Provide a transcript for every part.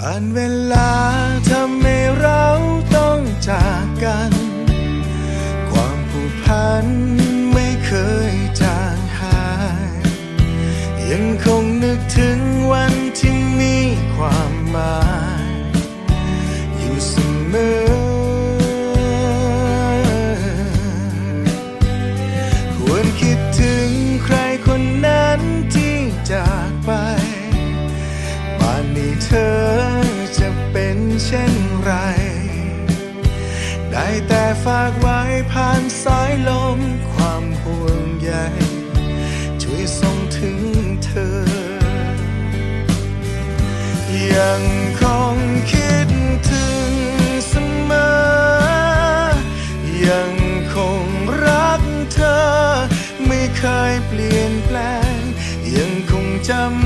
การเวลาทำให้เราต้องจากกัน ความผูกพันไม่เคยจางหาย ยังคงนึกถึงวันที่มีความหมาย อยู่เสมอ ควรคิดถึงใครคนนั้นที่จากไปป่านนี้เธอ จะเป็นเช่นไร ได้แต่ฝากไว้ผ่านสายลมความห่วงใยช่วยส่งถึงเธอ ยังคงคิดถึงเสมอ ยังคงรักเธอ ไม่เคยเปลี่ยนแปลง ยังคงจำ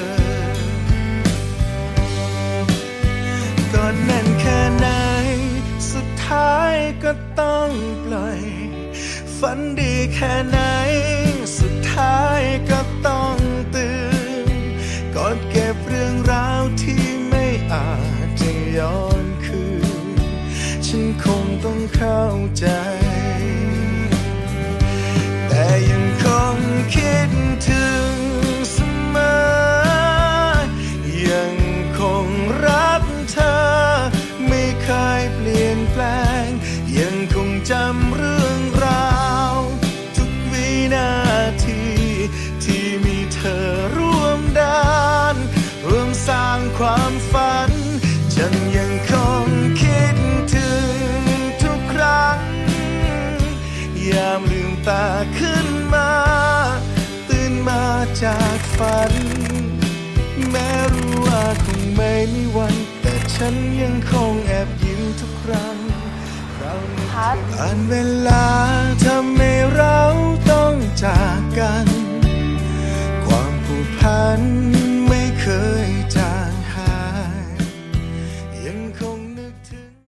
ฝันดีแค่ไหน สุดท้ายก็ต้องตื่นกอดเก็บเรื่องราวที่ไม่อาจจะย้อนคืน ฉันคงต้องเข้าใจ แต่ยังคงคิดถึงเสมอ ยังคงรักเธอ ไม่เคยเปลี่ยนแปลง ยังคงจำเรื่อง ฉันยังคงคิดถึงทุกครั้ง ยามลืมตาขึ้นมา ตื่นมาจากฝัน แม้รู้ว่าคงไม่มีวัน แต่ฉันยังคงแอบยิ้มทุกครั้งคราวนี้พัด ผ่านเวลาทำ